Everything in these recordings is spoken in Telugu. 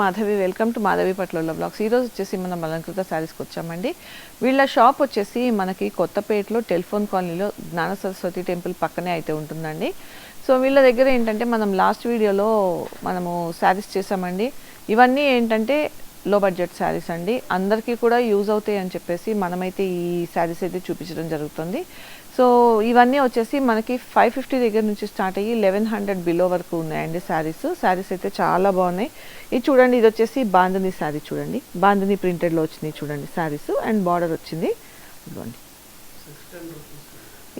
మాధవి వెల్కమ్ టు మాధవి పట్ల బ్లాగ్స్. ఈరోజు వచ్చేసి మనం అలంకృత శారీస్కి వచ్చామండి. వీళ్ళ షాప్ వచ్చేసి మనకి కొత్తపేటలో టెలిఫోన్ కాలనీలో జ్ఞాన సరస్వతి టెంపుల్ పక్కనే అయితే ఉంటుందండి. సో వీళ్ళ దగ్గర ఏంటంటే మనం లాస్ట్ వీడియోలో మనము శారీస్ చేసామండి ఇవన్నీ ఏంటంటే లో బడ్జెట్ శారీస్ అండి. అందరికీ కూడా యూజ్ అవుతాయి అని చెప్పేసి మనమైతే ఈ శారీస్ అయితే చూపించడం జరుగుతుంది. సో ఇవన్నీ వచ్చేసి మనకి ఫైవ్ ఫిఫ్టీ దగ్గర నుంచి స్టార్ట్ అయ్యి లెవెన్ హండ్రెడ్ బిలో వరకు ఉన్నాయండి శారీస్. శారీస్ అయితే చాలా బాగున్నాయి. ఇది చూడండి ఇది వచ్చేసి బాంధని శారీ చూడండి. బాంధని ప్రింటెడ్లో వచ్చింది చూడండి శారీస్. అండ్ బార్డర్ వచ్చింది. ఇదిగోండి.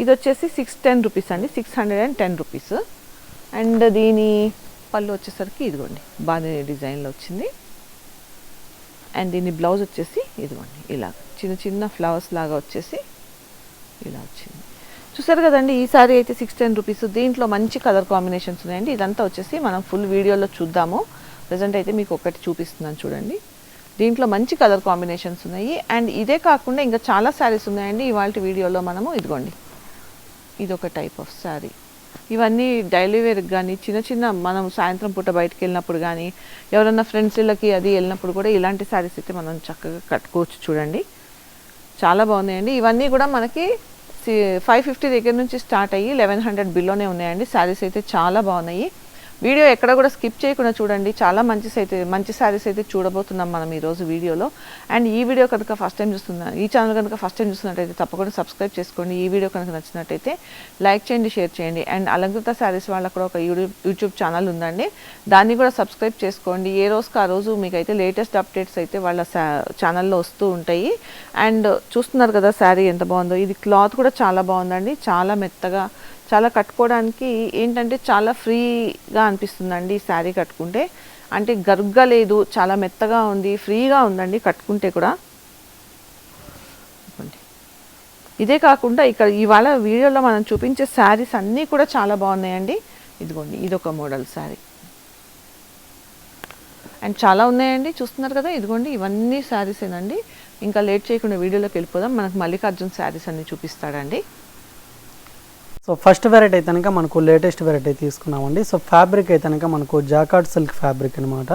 ఇది వచ్చేసి సిక్స్ టెన్ రూపీస్ అండి. Six hundred and ten rupees and దీని పళ్ళు వచ్చేసరికి ఇదిగోండి బాంధని డిజైన్లో వచ్చింది. అండ్ దీని బ్లౌజ్ వచ్చేసి ఇదిగోండి ఇలా చిన్న చిన్న ఫ్లవర్స్ లాగా వచ్చేసి ఇలా వచ్చింది. చూసారు కదండి ఈ సారీ అయితే సిక్స్ టెన్ రూపీస్ దీంట్లో మంచి కలర్ కాంబినేషన్స్ ఉన్నాయండి. ఇదంతా వచ్చేసి మనం ఫుల్ వీడియోలో చూద్దాము. ప్రజెంట్ అయితే మీకు ఒకటి చూపిస్తున్నాను చూడండి. దీంట్లో మంచి కలర్ కాంబినేషన్స్ ఉన్నాయి. అండ్ ఇదే కాకుండా ఇంకా చాలా శారీస్ ఉన్నాయండి. ఇవాళ వీడియోలో మనము ఇదిగోండి. ఇది ఒక టైప్ ఆఫ్ శారీ ఇవన్నీ డైలీ వేర్కి కానీ చిన్న చిన్న మనం సాయంత్రం పూట బయటకు వెళ్ళినప్పుడు కానీ ఎవరన్నా ఫ్రెండ్స్ ఇళ్ళకి అది వెళ్ళినప్పుడు కూడా ఇలాంటి శారీస్ అయితే మనం చక్కగా కట్టుకోవచ్చు చూడండి. చాలా బాగున్నాయండి. ఇవన్నీ కూడా మనకి ఫైవ్ ఫిఫ్టీ దగ్గర నుంచి స్టార్ట్ అయ్యి లెవెన్ హండ్రెడ్ బిల్లోనే ఉన్నాయండి. శారీస్ అయితే చాలా బాగున్నాయి. వీడియో ఎక్కడ కూడా స్కిప్ చేయకుండా చూడండి. చాలా మంచి అయితే మంచి శారీస్ అయితే చూడబోతున్నాం మనం ఈరోజు వీడియోలో. అండ్ ఈ వీడియో కనుక ఫస్ట్ టైం చూస్తున్నా ఈ ఛానల్ కనుక ఫస్ట్ టైం చూస్తున్నట్టయితే తప్పకుండా సబ్స్క్రైబ్ చేసుకోండి. ఈ వీడియో కనుక నచ్చినట్టయితే లైక్ చేయండి షేర్ చేయండి. అండ్ అలంకృత శారీస్ వాళ్ళకు కూడా ఒక యూట్యూబ్ యూట్యూబ్ ఛానల్ ఉందండి. దాన్ని కూడా సబ్స్క్రైబ్ చేసుకోండి. ఏ రోజుకి ఆ రోజు మీకైతే లేటెస్ట్ అప్డేట్స్ అయితే వాళ్ళ ఛానల్లో వస్తూ ఉంటాయి. అండ్ చూస్తున్నారు కదా శారీ ఎంత బాగుందో. ఇది క్లాత్ కూడా చాలా బాగుందండి. చాలా మెత్తగా చాలా కట్టుకోవడానికి ఏంటంటే చాలా ఫ్రీగా అనిపిస్తుందండి ఈ శారీ కట్టుకుంటే. అంటే గరుగ్గా లేదు చాలా మెత్తగా ఉంది ఫ్రీగా ఉందండి కట్టుకుంటే కూడా. ఇదే కాకుండా ఇక్కడ ఇవాళ వీడియోలో మనం చూపించే శారీస్ అన్నీ కూడా చాలా బాగున్నాయండి. ఇదిగోండి ఇదొక మోడల్ శారీ. అండ్ చాలా ఉన్నాయండి చూస్తున్నారు కదా? ఇదిగోండి ఇవన్నీ శారీసేనండి. ఇంకా లేట్ చేయకుండా వీడియోలోకి వెళ్ళిపోదాం. మనకు మల్లికార్జున్ శారీస్ అన్ని చూపిస్తాడండి. సో ఫస్ట్ వెరైటీ అయితే కనుక మనకు లేటెస్ట్ వెరైటీ తీసుకున్నామండి. సో ఫ్యాబ్రిక్ అయితే కనుక మనకు జాకాట్ సిల్క్ ఫ్యాబ్రిక్ అనమాట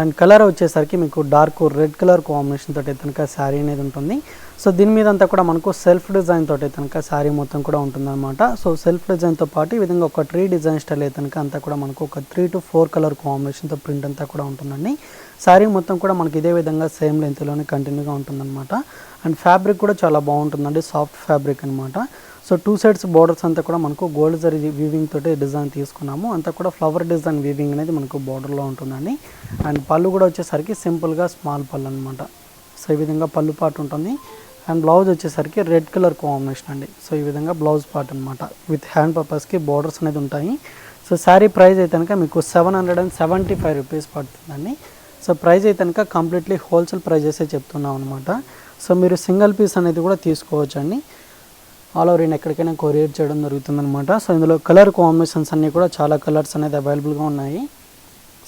అండ్ కలర్ వచ్చేసరికి మీకు డార్క్ రెడ్ కలర్ కాంబినేషన్ తోటి అయితే కనుక శారీ అనేది ఉంటుంది. సో దీని మీద అంతా కూడా మనకు సెల్ఫ్ డిజైన్ తోటి అయితే కనుక శారీ మొత్తం కూడా ఉంటుందన్నమాట. సో సెల్ఫ్ డిజైన్తో పాటు ఈ విధంగా ఒక ట్రీ డిజైన్ స్టైల్ అయితే కనుక అంతా కూడా మనకు ఒక త్రీ టు ఫోర్ కలర్ కాంబినేషన్తో ప్రింట్ అంతా కూడా ఉంటుందండి. శారీ మొత్తం కూడా మనకి ఇదే విధంగా సేమ్ లెంత్లోనే కంటిన్యూగా ఉంటుందన్నమాట. అండ్ ఫ్యాబ్రిక్ కూడా చాలా బాగుంటుందండి. సాఫ్ట్ ఫ్యాబ్రిక్ అనమాట సో టూ సైడ్స్ బోర్డర్స్ అంతా కూడా మనకు గోల్డ్ జరీ వీవింగ్ తోటి డిజైన్ తీసుకున్నాము. అంతా కూడా ఫ్లవర్ డిజైన్ వీవింగ్ అనేది మనకు బార్డర్లో ఉంటుందండి. అండ్ పళ్ళు కూడా వచ్చేసరికి సింపుల్గా స్మాల్ పళ్ళు అనమాట సో ఈ విధంగా పళ్ళు పాటు ఉంటుంది. అండ్ బ్లౌజ్ వచ్చేసరికి రెడ్ కలర్ కాంబినేషన్ అండి. సో ఈ విధంగా బ్లౌజ్ పార్ట్ అనమాట విత్ హ్యాండ్ పర్పస్కి బార్డర్స్ అనేది ఉంటాయి. సో శారీ ప్రైస్ అయితే కనుక మీకు seven hundred and seventy five rupees పడుతుందండి. సో ప్రైస్ అయితే కనుక కంప్లీట్లీ హోల్సేల్ ప్రైజెసే చెప్తున్నాం అనమాట సో మీరు సింగిల్ పీస్ అనేది కూడా తీసుకోవచ్చు అండి ఆల్ ఓవర్ ఇండియా ఎక్కడికైనా కొరియర్ చేయడం జరుగుతుందనమాట సో ఇందులో కలర్ కాంబినేషన్స్ అన్నీ కూడా చాలా కలర్స్ అనేది అవైలబుల్గా ఉన్నాయి.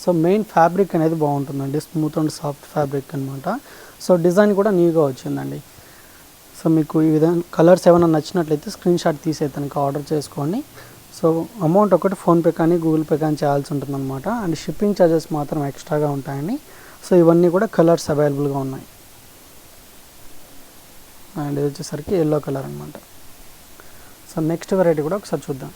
సో మెయిన్ ఫ్యాబ్రిక్ అనేది బాగుంటుందండి. స్మూత్ అండ్ సాఫ్ట్ ఫ్యాబ్రిక్ అనమాట సో డిజైన్ కూడా న్యూగా వచ్చిందండి. సో మీకు ఈ విధంగా కలర్స్ ఏమైనా నచ్చినట్లయితే స్క్రీన్ షాట్ తీసి ఆర్డర్ చేసుకోండి. సో అమౌంట్ ఒకటి ఫోన్పే కానీ గూగుల్ పే కానీ చేయాల్సి ఉంటుందన్నమాట. అండ్ షిప్పింగ్ ఛార్జెస్ మాత్రం ఎక్స్ట్రాగా ఉంటాయండి. సో ఇవన్నీ కూడా కలర్స్ అవైలబుల్గా ఉన్నాయి. అండ్ ఇది వచ్చేసరికి ఎల్లో కలర్ అనమాట సో నెక్స్ట్ వెరైటీ కూడా ఒకసారి చూద్దాం.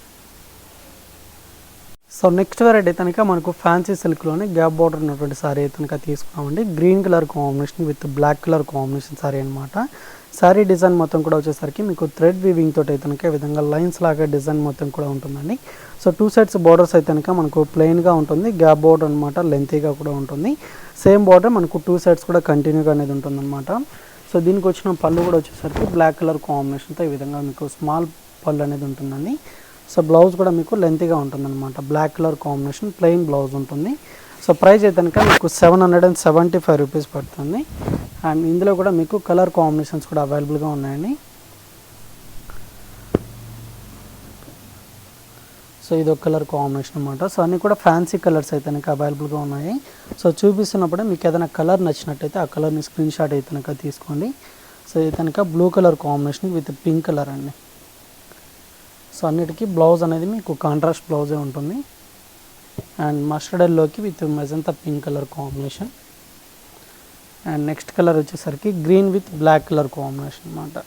సో నెక్స్ట్ వెరైటీ కనుక మనకు ఫ్యాన్సీ సిల్క్లోనే గ్యాప్ బార్డర్ ఉన్నటువంటి సారీ కనుక తీసుకున్నామండి. Green colour combination with black colour combination sari అనమాట సారీ డిజైన్ మొత్తం కూడా వచ్చేసరికి మీకు థ్రెడ్ వీవింగ్ తోటి అయితే కనుక ఈ విధంగా లైన్స్ లాగా డిజైన్ మొత్తం కూడా ఉంటుందండి. సో టూ సైడ్స్ బార్డర్స్ అయితే కనుక మనకు ప్లెయిన్గా ఉంటుంది గ్యాప్ బార్డర్ అనమాట లెంతీగా కూడా ఉంటుంది. సేమ్ బార్డర్ మనకు టూ సైడ్స్ కూడా కంటిన్యూగా అనేది ఉంటుందన్నమాట. సో దీనికి వచ్చిన పళ్ళు కూడా వచ్చేసరికి బ్లాక్ కలర్ కాంబినేషన్తో ఈ విధంగా మీకు స్మాల్ పళ్ళు అనేది ఉంటుందండి. సో బ్లౌజ్ కూడా మీకు లెంతీగా ఉంటుందన్నమాట. Black colour combination plain blouse ఉంటుంది. సో ప్రైస్ అయితే కనుక మీకు seven hundred and seventy five rupees పడుతుంది. అండ్ ఇందులో కూడా మీకు కలర్ కాంబినేషన్స్ కూడా అవైలబుల్గా ఉన్నాయండి. సో ఇది ఒక కలర్ కాంబినేషన్ అనమాట సో అన్నీ కూడా ఫ్యాన్సీ కలర్స్ అయితే కనుక అవైలబుల్గా ఉన్నాయి. సో చూపిస్తున్నప్పుడే మీకు ఏదైనా కలర్ నచ్చినట్టయితే ఆ కలర్ని స్క్రీన్ షాట్ అయితే కనుక తీసుకోండి. సో ఇది కనుక blue colour combination with pink colour అండి. సో అన్నిటికీ బ్లౌజ్ అనేది మీకు కాంట్రాస్ట్ బ్లౌజే ఉంటుంది. అండ్ మస్టర్డ్ ఎల్లోకి with magenta pink colour combination and next colour వచ్చేసరికి green with black colour combination అనమాట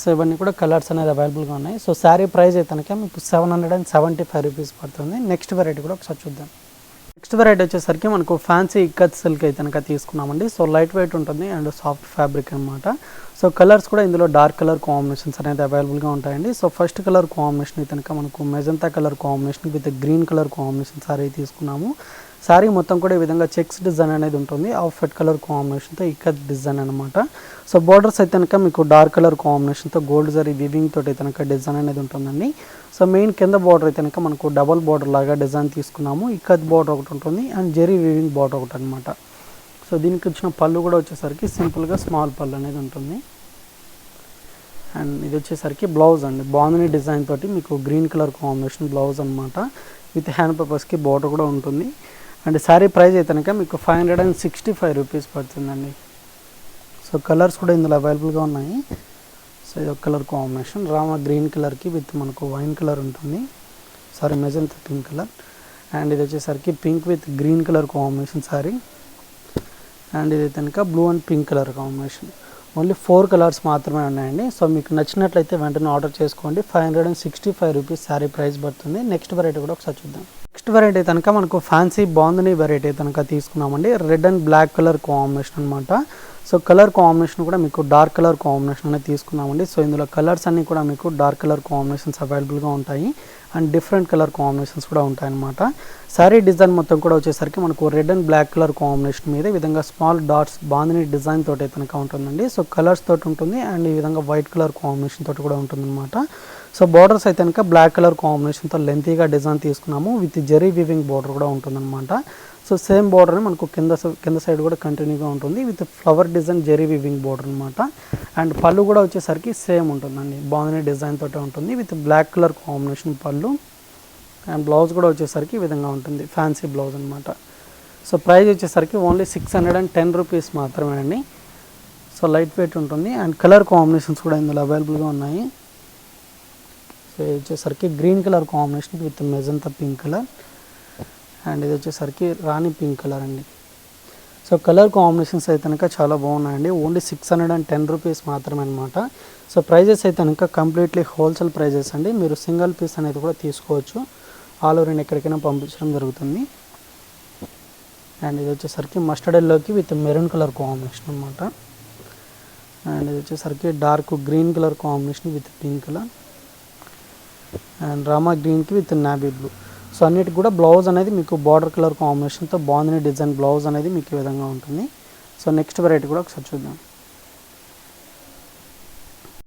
సో ఇవన్నీ కూడా కలర్స్ అనేది అవైలబుల్గా ఉన్నాయి. సో శారీ ప్రైస్ అయితే కనుక మీకు seven hundred and seventy five rupees పడుతుంది. నెక్స్ట్ వెరైటీ కూడా ఒకసారి చూద్దాం. నెక్స్ట్ వెరైటీ వచ్చేసరికి మనకు ఫ్యాన్సీ ఇక్కత్ సిల్క్ అయితే కనుక తీసుకున్నామండి. సో లైట్ వెయిట్ ఉంటుంది అండ్ సాఫ్ట్ ఫ్యాబ్రిక్ అనమాట సో కలర్స్ కూడా ఇందులో డార్క్ కలర్ కాంబినేషన్స్ అనేది అవైలబుల్గా ఉంటాయండి. సో ఫస్ట్ కలర్ కాంబినేషన్ అయితే కనుక మనకు magenta colour combination with green colour combination sari తీసుకున్నాము. శారీ మొత్తం కూడా ఈ విధంగా చెక్స్ డిజైన్ అనేది ఉంటుంది. ఆఫ్ రెడ్ కలర్ కాంబినేషన్తో ఇక్కత్ డిజైన్ అనమాట సో బార్డర్స్ అయితే కనుక మీకు డార్క్ కలర్ కాంబినేషన్తో గోల్డ్ జరీ వివింగ్ తోటి అయితే కనుక డిజైన్ అనేది ఉంటుందండి. సో మెయిన్ కింద బార్డర్ అయితే కనుక మనకు డబల్ బార్డర్ లాగా డిజైన్ తీసుకున్నాము. ఇక్కత్ బార్డర్ ఒకటి ఉంటుంది. అండ్ జెరీ వివింగ్ బార్డర్ ఒకటి అనమాట సో దీనికి వచ్చిన పళ్ళు కూడా వచ్చేసరికి సింపుల్గా స్మాల్ పళ్ళు అనేది ఉంటుంది. అండ్ ఇది వచ్చేసరికి బ్లౌజ్ అండి. బాగుంది డిజైన్ తోటి మీకు గ్రీన్ కలర్ కాంబినేషన్ బ్లౌజ్ అనమాట విత్ హ్యాండ్ పేపర్స్కి బార్డర్ కూడా ఉంటుంది. అండ్ శారీ ప్రైస్ అయితే కనుక మీకు five hundred and sixty five rupees పడుతుందండి. సో కలర్స్ కూడా ఇందులో అవైలబుల్గా ఉన్నాయి. సో ఇది ఒక కలర్ కాంబినేషన్ రామా గ్రీన్ కలర్కి విత్ మనకు వైన్ కలర్ ఉంటుంది. Sorry magenta pink colour and ఇది వచ్చేసరికి pink with green colour combination sari and ఇది కనుక blue and pink colour combination only four colours మాత్రమే ఉన్నాయండి. సో మీకు నచ్చినట్లయితే వెంటనే ఆర్డర్ చేసుకోండి. Five hundred and sixty five rupees sari price పడుతుంది. నెక్స్ట్ వెరైటీ కూడా ఒకసారి చూద్దాం. నెక్స్ట్ వెరైటీ కనుక మనకు ఫ్యాన్సీ బాందని వెరైటీ కనుక తీసుకున్నామండి. Red and black colour combination అనమాట సో కలర్ కాంబినేషన్ కూడా మీకు డార్క్ కలర్ కాంబినేషన్ అనేది తీసుకున్నామండి. సో ఇందులో కలర్స్ అన్నీ కూడా మీకు డార్క్ కలర్ కాంబినేషన్స్ అవైలబుల్గా ఉంటాయి. అండ్ డిఫరెంట్ కలర్ కాంబినేషన్స్ కూడా ఉంటాయన్నమాట. శారీ డిజైన్ మొత్తం కూడా వచ్చేసరికి మనకు red and black colour combination మీద ఈ విధంగా స్మాల్ డాట్స్ బాందిని డిజైన్ తోటి అయితే కనుక ఉంటుందండి. సో కలర్స్ తోటి ఉంటుంది. అండ్ ఈ విధంగా వైట్ కలర్ కాంబినేషన్ తోటి కూడా ఉంటుందన్నమాట. సో బార్డర్స్ అయితే కనుక బ్లాక్ కలర్ కాంబినేషన్తో లెంతీగా డిజైన్ తీసుకున్నాము. విత్ జెరీ వివింగ్ బార్డర్ కూడా ఉంటుందన్నమాట. సో సేమ్ బార్డర్ మనకు కింద కింద సైడ్ కూడా కంటిన్యూగా ఉంటుంది. With flower design zari weaving border అనమాట అండ్ పళ్ళు కూడా వచ్చేసరికి సేమ్ ఉంటుందండి. బాగుంది డిజైన్ తోటే ఉంటుంది. With black colour combination pallu. And blouse కూడా వచ్చేసరికి ఈ విధంగా ఉంటుంది. ఫ్యాన్సీ బ్లౌజ్ అనమాట సో ప్రైస్ వచ్చేసరికి only six hundred and ten rupees మాత్రమే అండి సో లైట్ వెయిట్ ఉంటుంది. అండ్ కలర్ కాంబినేషన్స్ కూడా ఇందులో అవైలబుల్గా ఉన్నాయి. సో ఇది వచ్చేసరికి green colour combination with magenta pink colour. And ఇది వచ్చేసరికి రాణి పింక్ కలర్ అండి. సో కలర్ కాంబినేషన్స్ అయితే కనుక చాలా బాగున్నాయండి. Only six hundred and ten rupees మాత్రమే అనమాట సో ప్రైజెస్ అయితే కనుక కంప్లీట్లీ హోల్సేల్ ప్రైజెస్ అండి. మీరు సింగిల్ పీస్ అనేది కూడా తీసుకోవచ్చు. ఆల్ ఓవర్ ఇండియా ఎక్కడికైనా పంపించడం జరుగుతుంది. అండ్ ఇది వచ్చేసరికి మస్టర్డ్ ఎల్లోకి విత్ మెరూన్ కలర్ కాంబినేషన్ అనమాట అండ్ ఇది వచ్చేసరికి dark green colour combination with pink colour. And rama గ్రీన్కి విత్ నాబీ బ్లూ. సో అన్నిటికి కూడా బ్లౌజ్ అనేది మీకు బార్డర్ కలర్ కాంబినేషన్తో బాగుంది. డిజైన్ బ్లౌజ్ అనేది మీకు ఈ విధంగా ఉంటుంది. సో నెక్స్ట్ వెరైటీ కూడా ఒకసారి చూద్దాం.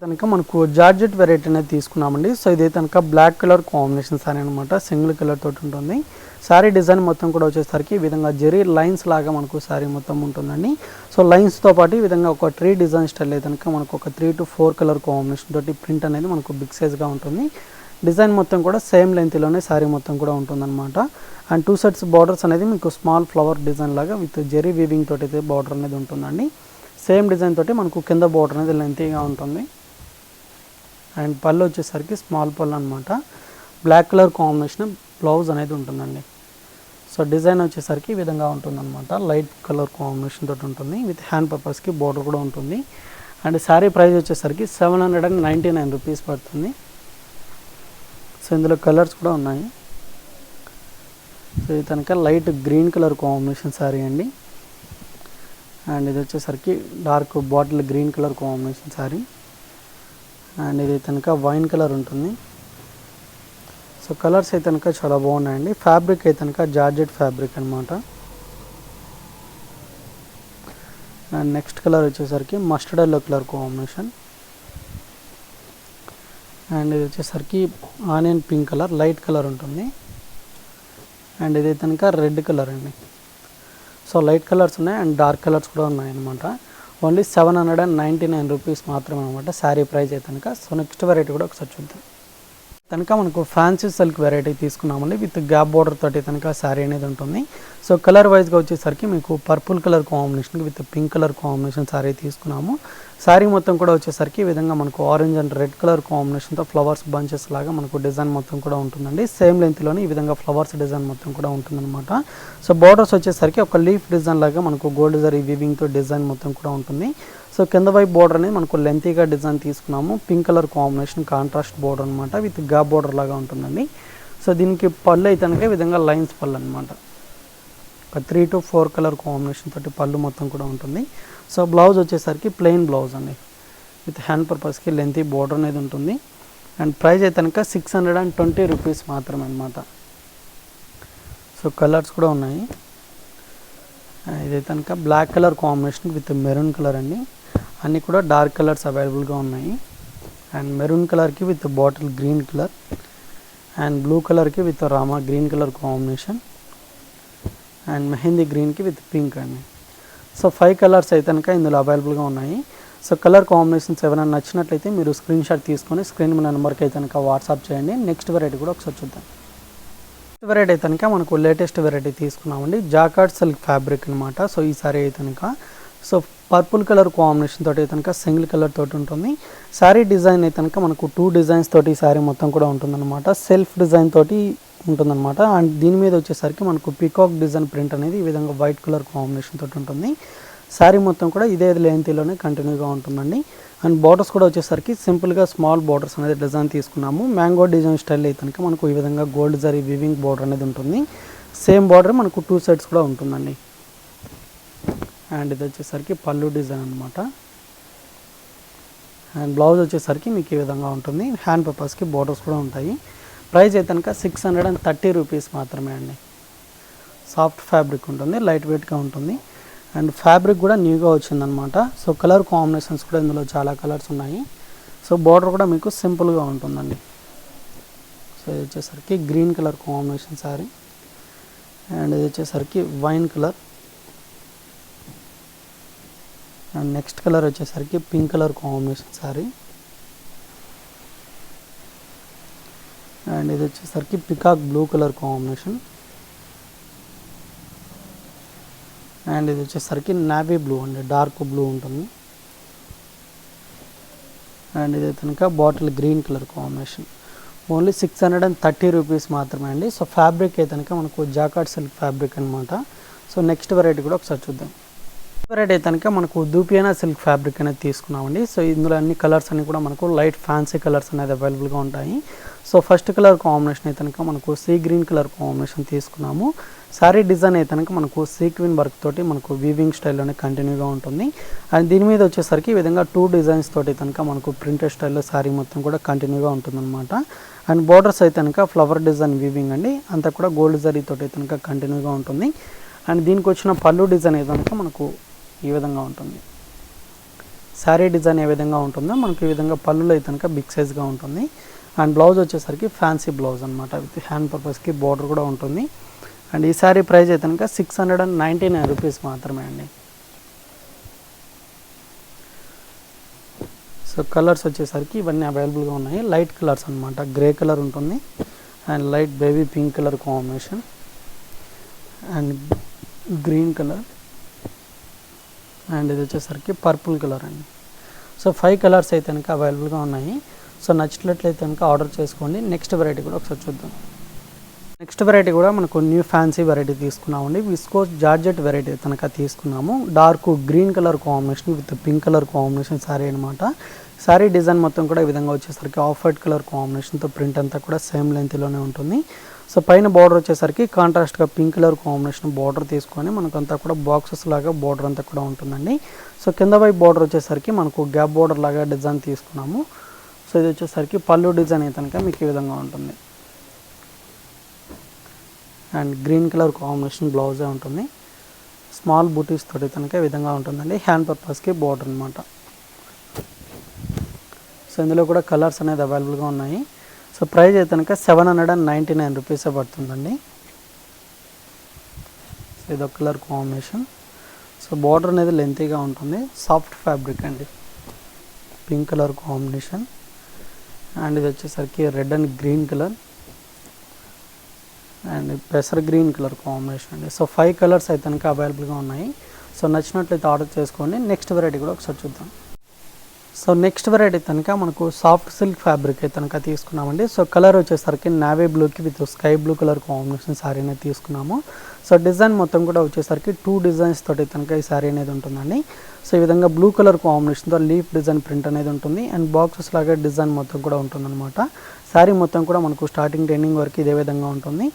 కనుక మనకు జార్జెట్ వెరైటీ అనేది తీసుకున్నామండి. సో ఇది కనుక బ్లాక్ కలర్ కాంబినేషన్ సారీ అనమాట సింగిల్ కలర్ తోటి ఉంటుంది. సారీ డిజైన్ మొత్తం కూడా వచ్చేసరికి ఈ విధంగా జెరీ లైన్స్ లాగా మనకు సారీ మొత్తం ఉంటుందండి. సో లైన్స్తో పాటు ఈ విధంగా ఒక ట్రీ డిజైన్ స్టైల్ అయితే కనుక మనకు ఒక three to four colour combination తోటి ప్రింట్ అనేది మనకు బిగ్ సైజ్గా ఉంటుంది. డిజైన్ మొత్తం కూడా సేమ్ లెంత్లోనే శారీ మొత్తం కూడా ఉంటుందన్నమాట. అండ్ టూ సెట్స్ బార్డర్స్ అనేది మీకు స్మాల్ ఫ్లవర్ డిజైన్ లాగా విత్ జెరీ వీవింగ్ తోటి అయితే బార్డర్ అనేది ఉంటుందండి. సేమ్ డిజైన్ తోటి మనకు కింద బార్డర్ అనేది లెంతీగా ఉంటుంది. అండ్ పళ్ళు వచ్చేసరికి స్మాల్ పళ్ళు అనమాట బ్లాక్ కలర్ కాంబినేషన్ బ్లౌజ్ అనేది ఉంటుందండి. సో డిజైన్ వచ్చేసరికి ఈ విధంగా ఉంటుందన్నమాట. లైట్ కలర్ కాంబినేషన్ తోటి ఉంటుంది. విత్ హ్యాండ్ పర్పస్కి బార్డర్ కూడా ఉంటుంది. అండ్ శారీ ప్రైస్ వచ్చేసరికి seven hundred and ninety nine rupees పడుతుంది. సో ఇందులో కలర్స్ కూడా ఉన్నాయి. సో ఇది కనుక light green colour combination sari అండి. అండ్ ఇది వచ్చేసరికి dark bottle green colour combination sari and ఇది కనుక వైన్ కలర్ ఉంటుంది. సో కలర్స్ అయితే కనుక చాలా బాగున్నాయండి. ఫ్యాబ్రిక్ అయితే కనుక జార్జెట్ ఫ్యాబ్రిక్ అనమాట అండ్ నెక్స్ట్ కలర్ వచ్చేసరికి mustard yellow colour combination. And ఇది వచ్చేసరికి onion pink colour light colour ఉంటుంది. అండ్ ఇది కనుక రెడ్ కలర్ అండి. సో లైట్ కలర్స్ ఉన్నాయి అండ్ డార్క్ కలర్స్ కూడా ఉన్నాయన్నమాట. Only seven hundred and ninety nine rupees మాత్రమే అనమాట శారీ ప్రైస్ అయితే కనుక. సో నెక్స్ట్ వెరైటీ కూడా ఒకసారి చూద్దాం. కనుక మనకు ఫ్యాన్సీ సిల్క్ వెరైటీ తీసుకున్నామండి. విత్ గ్యాప్ బార్డర్ తోటి కనుక శారీ అనేది ఉంటుంది. సో కలర్ వైజ్గా వచ్చేసరికి మీకు purple colour combination with pink colour combination sari తీసుకున్నాము. శారీ మొత్తం కూడా వచ్చేసరికి ఈ విధంగా మనకు ఆరెంజ్ అండ్ రెడ్ కలర్ కాంబినేషన్తో ఫ్లవర్స్ బంచెస్ లాగా మనకు డిజైన్ మొత్తం కూడా ఉంటుందండి. సేమ్ లెంత్లోనే ఈ విధంగా ఫ్లవర్స్ డిజైన్ మొత్తం కూడా ఉంటుందన్నమాట. సో బార్డర్స్ వచ్చేసరికి ఒక లీఫ్ డిజైన్ లాగా మనకు గోల్డ్ జరీ వివింగ్తో డిజైన్ మొత్తం కూడా ఉంటుంది. సో కింద వైపు బోర్డర్ అనేది మనకు లెంతీగా డిజైన్ తీసుకున్నాము. Pink colour combination contrast border అనమాట విత్గా బోర్డర్ లాగా ఉంటుందండి. సో దీనికి పళ్ళు అయితే కనుక ఈ విధంగా లైన్స్ పళ్ళు అనమాట ఒక three to four colour combination తోటి పళ్ళు మొత్తం కూడా ఉంటుంది. సో బ్లౌజ్ వచ్చేసరికి ప్లెయిన్ బ్లౌజ్ అండి. విత్ హ్యాండ్ పర్పస్కి లెంతీ బోర్డర్ అనేది ఉంటుంది. అండ్ ప్రైస్ అయితే కనుక six hundred and twenty rupees మాత్రమే అనమాట సో కలర్స్ కూడా ఉన్నాయి. ఇదైతే కనుక black colour combination with maroon colour అండి. అన్నీ కూడా డార్క్ కలర్స్ అవైలబుల్గా ఉన్నాయి. అండ్ మెరూన్ కలర్కి with bottle green colour. And blue కలర్కి with rama green colour combination. And mehndi గ్రీన్కి విత్ పింక్ అండి. సో ఫైవ్ కలర్స్ అయితే కనుక ఇందులో అవైలబుల్గా ఉన్నాయి. సో కలర్ కాంబినేషన్స్ ఏమైనా నచ్చినట్లయితే మీరు స్క్రీన్ షాట్ తీసుకొని స్క్రీన్ మీద నెంబర్కి అయితే కనుక వాట్సాప్ చేయండి. నెక్స్ట్ వెరైటీ కూడా ఒకసారి చూద్దాం. నెక్స్ట్ వెరైటీ అయితే కనుక మనకు లేటెస్ట్ వెరైటీ తీసుకున్నామండి. జాకార్డ్ సిల్క్ ఫ్యాబ్రిక్ అనమాట సో ఈ సారీ అయితే కనుక. సో పర్పుల్ కలర్ కాంబినేషన్ తోటి అయితే కనుక సింగిల్ కలర్ తోటి ఉంటుంది. శారీ డిజైన్ అయితే కనుక మనకు టూ డిజైన్స్ తోటి ఈ శారీ మొత్తం కూడా ఉంటుందన్నమాట. సెల్ఫ్ డిజైన్ తోటి ఉంటుందన్నమాట. అండ్ దీని మీద వచ్చేసరికి మనకు పికాక్ డిజైన్ ప్రింట్ అనేది ఈ విధంగా వైట్ కలర్ కాంబినేషన్ తోటి ఉంటుంది. శారీ మొత్తం కూడా ఇదే లెంతీలోనే కంటిన్యూగా ఉంటుందండి. అండ్ బార్డర్స్ కూడా వచ్చేసరికి సింపుల్గా స్మాల్ బార్డర్స్ అనేది డిజైన్ తీసుకున్నాము. మ్యాంగో డిజైన్ స్టైల్ అయితే కనుక మనకు ఈ విధంగా గోల్డ్ జరీ వివింగ్ బార్డర్ అనేది ఉంటుంది. సేమ్ బార్డర్ మనకు టూ సైడ్స్ కూడా ఉంటుందండి. అండ్ ఇది వచ్చేసరికి పళ్ళు డిజైన్ అనమాట అండ్ బ్లౌజ్ వచ్చేసరికి మీకు ఈ విధంగా ఉంటుంది. హ్యాండ్ పేపర్స్కి బార్డర్స్ కూడా ఉంటాయి. ప్రైస్ అయితే కనుక six hundred and thirty rupees మాత్రమే అండి. సాఫ్ట్ ఫ్యాబ్రిక్ ఉంటుంది లైట్ వెయిట్గా ఉంటుంది. అండ్ ఫ్యాబ్రిక్ కూడా న్యూగా వచ్చిందనమాట. సో కలర్ కాంబినేషన్స్ కూడా ఇందులో చాలా కలర్స్ ఉన్నాయి. సో బార్డర్ కూడా మీకు సింపుల్గా ఉంటుందండి. సో ఇది వచ్చేసరికి green colour combination sari. And ఇది వచ్చేసరికి wine colour. And next colour వచ్చేసరికి pink colour combination sari. And ఇది వచ్చేసరికి peacock blue colour combination and ఇది వచ్చేసరికి నావీ బ్లూ అండి డార్క్ బ్లూ ఉంటుంది. అండ్ ఇది కనుక bottle green colour combination only six hundred and thirty rupees మాత్రమే అండి. సో ఫ్యాబ్రిక్ అయితే కనుక మనకు జాకాట్ సిల్క్ ఫ్యాబ్రిక్ అనమాట సో నెక్స్ట్ వెరైటీ కూడా ఒకసారి చూద్దాం. వెరైటీ అయితే కనుక మనకు దూపియానా సిల్క్ ఫ్యాబ్రిక్ అనేది తీసుకున్నామండి. సో ఇందులో అన్ని కలర్స్ అన్ని కూడా మనకు లైట్ ఫ్యాన్సీ కలర్స్ అనేది అవైలబుల్గా ఉంటాయి. సో ఫస్ట్ కలర్ కాంబినేషన్ అయితే కనుక మనకు సీ గ్రీన్ కలర్ కాంబినేషన్ తీసుకున్నాము. శారీ డిజైన్ అయితే కనుక మనకు సీక్విన్ వర్క్ తోటి మనకు వీవింగ్ స్టైల్లోనే కంటిన్యూగా ఉంటుంది. అండ్ దీని మీద వచ్చేసరికి ఈ విధంగా టూ డిజైన్స్ తోటి కనుక మనకు ప్రింటెడ్ స్టైల్లో శారీ మొత్తం కూడా కంటిన్యూగా ఉంటుందన్నమాట. అండ్ బార్డర్స్ అయితే కనుక ఫ్లవర్ డిజైన్ వీవింగ్ అండి. అంతా కూడా గోల్డ్ జరీ తోటి కనుక కంటిన్యూగా ఉంటుంది. అండ్ దీనికి వచ్చిన పళ్ళు డిజైన్ అయితే కనుక మనకు ఈ విధంగా ఉంటుంది. శారీ డిజైన్ ఏ విధంగా ఉంటుందో మనకు ఈ విధంగా పళ్ళులో అయితే కనుక బిగ్ సైజ్గా ఉంటుంది. అండ్ బ్లౌజ్ వచ్చేసరికి ఫ్యాన్సీ బ్లౌజ్ అనమాట విత్ హ్యాండ్ పర్పస్కి బార్డర్ కూడా ఉంటుంది. అండ్ ఈ శారీ ప్రైస్ అయితే కనుక six hundred and ninety nine rupees మాత్రమే అండి. సో కలర్స్ వచ్చేసరికి ఇవన్నీ అవైలబుల్గా ఉన్నాయి. లైట్ కలర్స్ అనమాట గ్రే కలర్ ఉంటుంది. And light baby pink colour combination. And green colour. And ఇది వచ్చేసరికి పర్పుల్ కలర్ అండి. సో ఫైవ్ కలర్స్ అయితే కనుక అవైలబుల్గా ఉన్నాయి. సో నచ్చినట్లయితే కనుక ఆర్డర్ చేసుకోండి. నెక్స్ట్ వెరైటీ కూడా ఒకసారి చూద్దాం. నెక్స్ట్ వెరైటీ కూడా మనకు న్యూ ఫ్యాన్సీ వెరైటీ తీసుకున్నామండి. విస్కోస్ జార్జెట్ వెరైటీ కనుక తీసుకున్నాము. Dark green colour combination with pink colour combination sari అనమాట శారీ డిజైన్ మొత్తం కూడా ఈ విధంగా వచ్చేసరికి ఆఫ్ వైట్ కలర్ కాంబినేషన్తో ప్రింట్ అంతా కూడా సేమ్ లెంత్లోనే ఉంటుంది. సో పైన బార్డర్ వచ్చేసరికి కాంట్రాస్ట్గా పింక్ కలర్ కాంబినేషన్ బార్డర్ తీసుకొని మనకంతా కూడా బాక్సెస్ లాగా బార్డర్ అంతా కూడా ఉంటుందండి. సో కింద వైపు బార్డర్ వచ్చేసరికి మనకు గ్యాప్ బార్డర్ లాగా డిజైన్ తీసుకున్నాము. సో ఇది వచ్చేసరికి పళ్ళు డిజైన్ అయితే కనుక మీకు ఈ విధంగా ఉంటుంది. అండ్ గ్రీన్ కలర్ కాంబినేషన్ బ్లౌజే ఉంటుంది. స్మాల్ బూటీస్ తోటి కనుక ఈ విధంగా ఉంటుందండి. హ్యాండ్ పర్పస్కి బార్డర్ అనమాట సో ఇందులో కూడా కలర్స్ అనేది అవైలబుల్గా ఉన్నాయి. సో ప్రైస్ అయితే కనుక seven hundred and ninety nine రూపీసే పడుతుందండి. సో ఇదొక కలర్ కాంబినేషన్. సో బార్డర్ అనేది లెంతీగా ఉంటుంది. సాఫ్ట్ ఫ్యాబ్రిక్ అండి. Pink colour combination. అండ్ ఇది వచ్చేసరికి red and green colour. And పెసర్ green colour combination అండి. సో ఫైవ్ కలర్స్ అయితే కనుక అవైలబుల్గా ఉన్నాయి. సో నచ్చినట్లయితే ఆర్డర్ చేసుకోండి. నెక్స్ట్ వెరైటీ కూడా ఒకసారి చూద్దాం. సో నెక్స్ట్ వెరైటీ కనుక మనకు సాఫ్ట్ సిల్క్ ఫ్యాబ్రిక్ అయితే కనుక తీసుకున్నామండి. సో కలర్ వచ్చేసరికి నావీ బ్లూకి with sky blue colour combination sari అనేది తీసుకున్నాము. సో డిజైన్ మొత్తం కూడా వచ్చేసరికి టూ డిజైన్స్ తోటి కనుక ఈ శారీ అనేది ఉంటుందండి. సో ఈ విధంగా బ్లూ కలర్ కాంబినేషన్తో లీఫ్ డిజైన్ ప్రింట్ అనేది ఉంటుంది. అండ్ బాక్సెస్ లాగా డిజైన్ మొత్తం కూడా ఉంటుందన్నమాట. శారీ మొత్తం కూడా మనకు స్టార్టింగ్ ఎండింగ్ వరకు ఇదే విధంగా ఉంటుంది.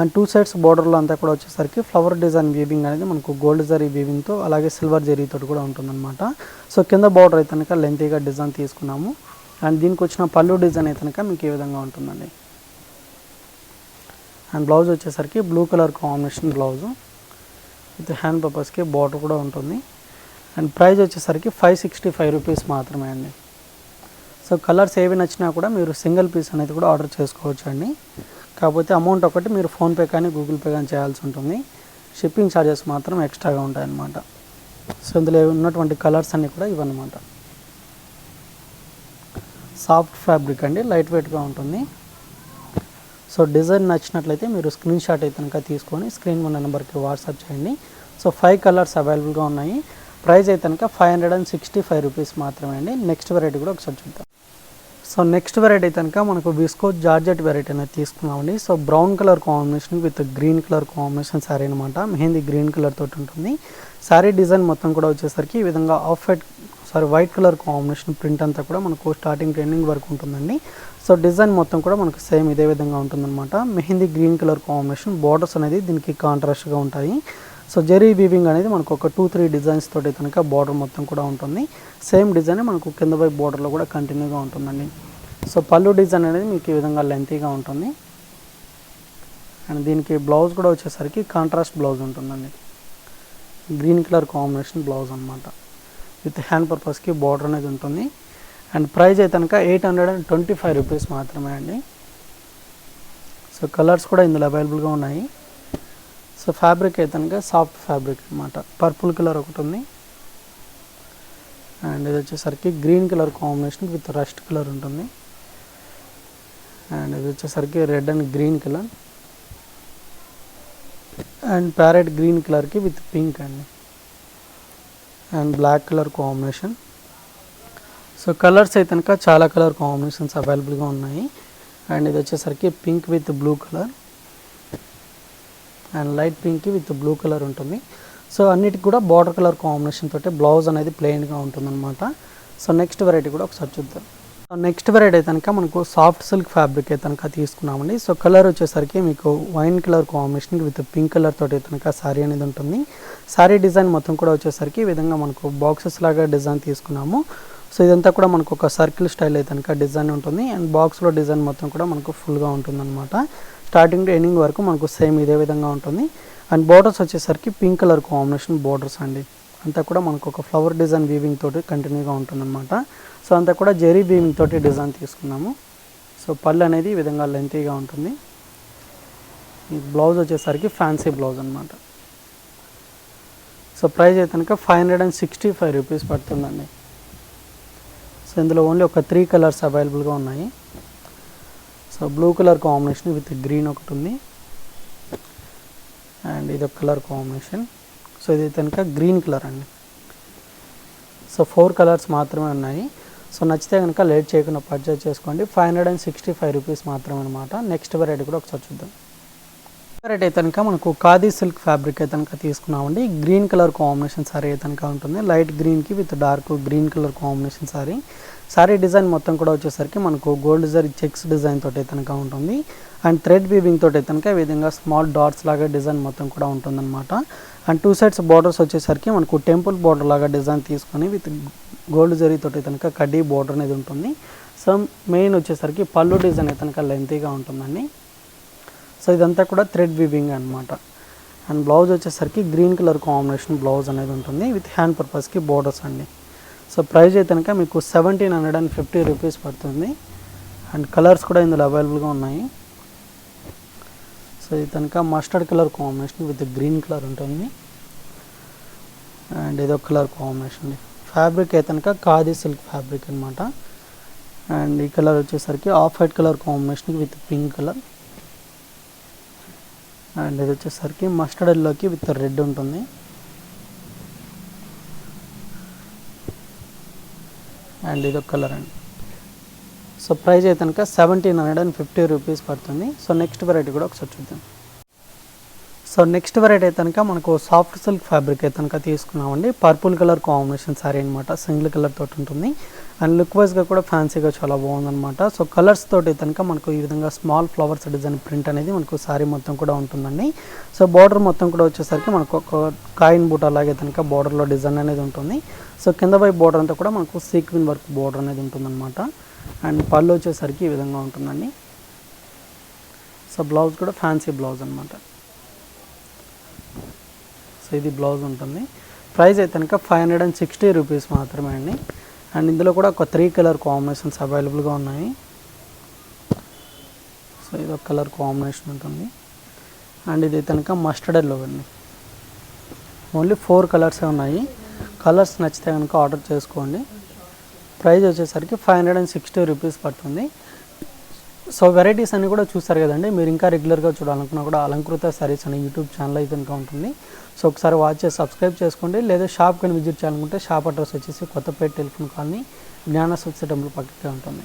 అండ్ టూ సైడ్స్ బార్డర్లో అంతా కూడా వచ్చేసరికి ఫ్లవర్ డిజైన్ వీవింగ్ అనేది మనకు గోల్డ్ జరీ వీవింగ్తో అలాగే సిల్వర్ జరీతో కూడా ఉంటుందన్నమాట. సో కింద బార్డర్ అయితే కనుక లెంతీగా డిజైన్ తీసుకున్నాము. అండ్ దీనికి వచ్చిన పళ్ళు డిజైన్ అయితే కనుక మీకు ఈ విధంగా ఉంటుందండి? అండ్ బ్లౌజ్ వచ్చేసరికి blue colour combination blouse. With hand పర్పస్కి బార్డర్ కూడా ఉంటుంది. అండ్ ప్రైస్ వచ్చేసరికి ఫైవ్ సిక్స్టీ ఫైవ్ రూపీస్ మాత్రమే అండి. సో కలర్స్ ఏవి నచ్చినా కూడా మీరు సింగిల్ పీస్ అనేది కూడా ఆర్డర్ చేసుకోవచ్చు అండి కాకపోతే అమౌంట్ ఒకటి మీరు ఫోన్పే కానీ గూగుల్ పే కానీ చేయాల్సి ఉంటుంది. షిప్పింగ్ ఛార్జెస్ మాత్రం ఎక్స్ట్రాగా ఉంటాయన్నమాట. సో ఇందులో ఉన్నటువంటి కలర్స్ అన్నీ కూడా ఇవన్నమాట సాఫ్ట్ ఫ్యాబ్రిక్ అండి లైట్ వెయిట్గా ఉంటుంది. సో డిజైన్ నచ్చినట్లయితే మీరు స్క్రీన్ షాట్ అయితే కనుక తీసుకొని స్క్రీన్ ఉన్న నెంబర్కి వాట్సాప్ చేయండి. సో ఫైవ్ కలర్స్ అవైలబుల్గా ఉన్నాయి. ప్రైస్ అయితే కనుక five hundred and sixty five rupees మాత్రమే అండి. నెక్స్ట్ వెరైటీ కూడా ఒకసారి చూద్దాం. సో నెక్స్ట్ వెరైటీ కనుక మనకు విస్కో జార్జెట్ వెరైటీ అనేది తీసుకున్నామండి. So brown colour combination with green colour combination sari అనమాట మెహందీ గ్రీన్ కలర్ తోటి ఉంటుంది. శారీ డిజైన్ మొత్తం కూడా వచ్చేసరికి ఈ విధంగా off white sari white colour combination print అంతా కూడా మనకు స్టార్టింగ్ ట్రెండింగ్ వరకు ఉంటుందండి. సో డిజైన్ మొత్తం కూడా మనకు సేమ్ ఇదే విధంగా ఉంటుందన్నమాట. Mehndi green colour combination borders అనేది దీనికి కాంట్రాస్ట్గా ఉంటాయి. సో జెరీ వీవింగ్ అనేది మనకు ఒక టూ త్రీ డిజైన్స్ తోటి కనుక బార్డర్ మొత్తం కూడా ఉంటుంది. సేమ్ డిజైన్ మనకు కింద వైపు బార్డర్లో కూడా కంటిన్యూగా ఉంటుందండి. సో పళ్ళు డిజైన్ అనేది మీకు ఈ విధంగా లెంతీగా ఉంటుంది. అండ్ దీనికి బ్లౌజ్ కూడా వచ్చేసరికి కాంట్రాస్ట్ బ్లౌజ్ ఉంటుందండి. గ్రీన్ కలర్ కాంబినేషన్ బ్లౌజ్ అనమాట విత్ హ్యాండ్ పర్పస్కి బార్డర్ అనేది ఉంటుంది. అండ్ ప్రైస్ అయితే కనుక eight hundred and twenty five rupees మాత్రమే అండి. సో కలర్స్ కూడా ఇందులో అవైలబుల్గా ఉన్నాయి. సో ఫ్యాబ్రిక్ అయితే కనుక సాఫ్ట్ ఫ్యాబ్రిక్ అనమాట పర్పుల్ కలర్ ఒకటి ఉంది. అండ్ ఇది వచ్చేసరికి green colour combination with rust colour ఉంటుంది. అండ్ ఇది వచ్చేసరికి red and green colour and parrot green కలర్కి విత్ పింక్ అండి. And black colour combination so colours అయితే కనుక చాలా కలర్ కాంబినేషన్స్ అవైలబుల్గా ఉన్నాయి. అండ్ ఇది వచ్చేసరికి pink with blue colour and light pink with blue colour ఉంటుంది. సో అన్నిటికి కూడా బార్డర్ కలర్ కాంబినేషన్ తోటి బ్లౌజ్ అనేది ప్లెయిన్గా ఉంటుందన్నమాట. సో నెక్స్ట్ వెరైటీ కూడా ఒకసారి చూద్దాం. నెక్స్ట్ వెరైటీ అయితే కనుక మనకు సాఫ్ట్ సిల్క్ ఫ్యాబ్రిక్ అయితే కనుక తీసుకున్నామండి. సో కలర్ వచ్చేసరికి మీకు wine colour combination with pink colour తోటి కనుక శారీ అనేది ఉంటుంది. శారీ డిజైన్ మొత్తం కూడా వచ్చేసరికి ఈ విధంగా మనకు బాక్సెస్ లాగా డిజైన్ తీసుకున్నాము. సో ఇదంతా కూడా మనకు ఒక సర్కిల్ స్టైల్ అయితే కనుక డిజైన్ ఉంటుంది. అండ్ బాక్స్లో డిజైన్ మొత్తం కూడా మనకు ఫుల్గా ఉంటుంది అనమాట స్టార్టింగ్ టు ఎండింగ్ వరకు మనకు సేమ్ ఇదే విధంగా ఉంటుంది. అండ్ బోర్డర్స్ వచ్చేసరికి పింక్ కలర్ కాంబినేషన్ బోర్డర్స్ అండి. అంతా కూడా మనకు ఒక ఫ్లవర్ డిజైన్ వీవింగ్ తోటి కంటిన్యూగా ఉంటుందన్నమాట. సో అంతా కూడా జెరీ వీవింగ్ తోటి డిజైన్ తీసుకున్నాము. సో పళ్ళు అనేది ఈ విధంగా లెంతీగా ఉంటుంది. ఈ బ్లౌజ్ వచ్చేసరికి ఫ్యాన్సీ బ్లౌజ్ అనమాట సో ప్రైస్ అయితే కనుక five hundred and sixty five rupees పడుతుందండి. సో ఇందులో ఓన్లీ ఒక త్రీ కలర్స్ అవైలబుల్గా ఉన్నాయి. So blue colour combination with green ఒకటి ఉంది. అండ్ ఇది ఒక కలర్ కాంబినేషన్ సో ఇది కనుక గ్రీన్ కలర్ అండి. సో ఫోర్ కలర్స్ మాత్రమే ఉన్నాయి. సో నచ్చితే కనుక లేట్ చేయకుండా పర్చేజ్ చేసుకోండి. Five hundred and sixty five rupees మాత్రమే అనమాట నెక్స్ట్ వెరైటీ కూడా ఒకసారి చూద్దాం. వెరైటీ అయితే కనుక మనకు ఖాదీ సిల్క్ ఫ్యాబ్రిక్ అయితే కనుక తీసుకున్నామండి. గ్రీన్ కలర్ కాంబినేషన్ సారీ అయితే కనుక ఉంటుంది లైట్ గ్రీన్కి with dark green colour combination sorry sari design మొత్తం కూడా వచ్చేసరికి మనకు గోల్డ్ జరీ చెక్స్ డిజైన్ తోటి అయితే కనుక ఉంటుంది. అండ్ థ్రెడ్ వీవింగ్ తోటి అయితే కనుక ఈ విధంగా స్మాల్ డాట్స్ లాగా డిజైన్ మొత్తం కూడా ఉంటుందన్నమాట. అండ్ టూ సైడ్స్ బార్డర్స్ వచ్చేసరికి మనకు టెంపుల్ బార్డర్ లాగా డిజైన్ తీసుకొని విత్ గోల్డ్ జరీ తోటి కనుక కడ్డీ బార్డర్ అనేది ఉంటుంది. సో మెయిన్ వచ్చేసరికి పళ్ళు డిజైన్ అయితే కనుక లెంతీగా ఉంటుందండి. సో ఇదంతా కూడా థ్రెడ్ వీవింగ్ అనమాట అండ్ బ్లౌజ్ వచ్చేసరికి గ్రీన్ కలర్ కాంబినేషన్ బ్లౌజ్ అనేది ఉంటుంది విత్ హ్యాండ్ పర్పస్కి బోర్డర్స్ అండి సో ప్రైస్ అయితే కనుక మీకు seventeen hundred and fifty rupees పడుతుంది. అండ్ కలర్స్ కూడా ఇందులో అవైలబుల్గా ఉన్నాయి. సో ఇది కనుక mustard colour combination with green colour ఉంటుంది. అండ్ ఇదొక కలర్ కాంబినేషన్ ఫ్యాబ్రిక్ అయితే కనుక ఖాదీ సిల్క్ ఫ్యాబ్రిక్ అనమాట అండ్ ఈ కలర్ వచ్చేసరికి off white colour combination with pink colour. And ఇది వచ్చేసరికి మస్టర్డ్ ఎల్లోకి విత్ రెడ్ ఉంటుంది. అండ్ ఇది ఒక కలర్ అండి. సో ప్రైస్ అయితే కనుక seventeen hundred and fifty rupees పడుతుంది. సో నెక్స్ట్ వెరైటీ కూడా ఒకసారి చూద్దాం. సో నెక్స్ట్ వెరైటీ అయితే కనుక మనకు సాఫ్ట్ సిల్క్ ఫ్యాబ్రిక్ అయితే కనుక తీసుకున్నామండి. పర్పుల్ కలర్ కాంబినేషన్ శారీ అనమాట సింగిల్ కలర్ తోటి ఉంటుంది. అండ్ లుక్ వైజ్గా కూడా ఫ్యాన్సీగా చాలా బాగుందన్నమాట. సో కలర్స్ తోటి అయితే కనుక మనకు ఈ విధంగా స్మాల్ ఫ్లవర్స్ డిజైన్ ప్రింట్ అనేది మనకు సారీ మొత్తం కూడా ఉంటుందండి. సో బార్డర్ మొత్తం కూడా వచ్చేసరికి మనకు ఒక కాయిన్ బూట్ అలాగే కనుక బార్డర్లో డిజైన్ అనేది ఉంటుంది. సో కింద వైపు బార్డర్ అంతా కూడా మనకు సీక్విన్ వర్క్ బార్డర్ అనేది ఉంటుందన్నమాట. అండ్ పళ్ళు వచ్చేసరికి ఈ విధంగా ఉంటుందండి. సో బ్లౌజ్ కూడా ఫ్యాన్సీ బ్లౌజ్ అనమాట సో ఇది బ్లౌజ్ ఉంటుంది. ప్రైస్ అయితే కనుక five hundred and sixty rupees మాత్రమే అండి. అండ్ ఇందులో కూడా ఒక త్రీ కలర్ కాంబినేషన్స్ అవైలబుల్గా ఉన్నాయి. సో ఇది ఒక కలర్ కాంబినేషన్ ఉంటుంది. అండ్ ఇది కనుక మస్టర్డ్ ఎల్లో అండి. ఓన్లీ ఫోర్ కలర్సే ఉన్నాయి. కలర్స్ నచ్చితే కనుక ఆర్డర్ చేసుకోండి. ప్రైస్ వచ్చేసరికి five hundred and sixty rupees పడుతుంది. సో వెరైటీస్ అన్నీ కూడా చూస్తారు కదండి. మీరు ఇంకా రెగ్యులర్గా చూడాలనుకున్నా కూడా అలంకృత సరీస్ అనే యూట్యూబ్ ఛానల్ అయితే కనుక ఉంటుంది. సో ఒకసారి వాచ్ చేసి సబ్స్క్రైబ్ చేసుకోండి. లేదా షాప్ కానీ విజిట్ చేయాలనుకుంటే షాప్ అడ్రస్ వచ్చేసి కొత్తపేట టెలిఫోన్ కాలనీ జ్ఞాన సత్య టెంపుల్ పక్కకే ఉంటుంది.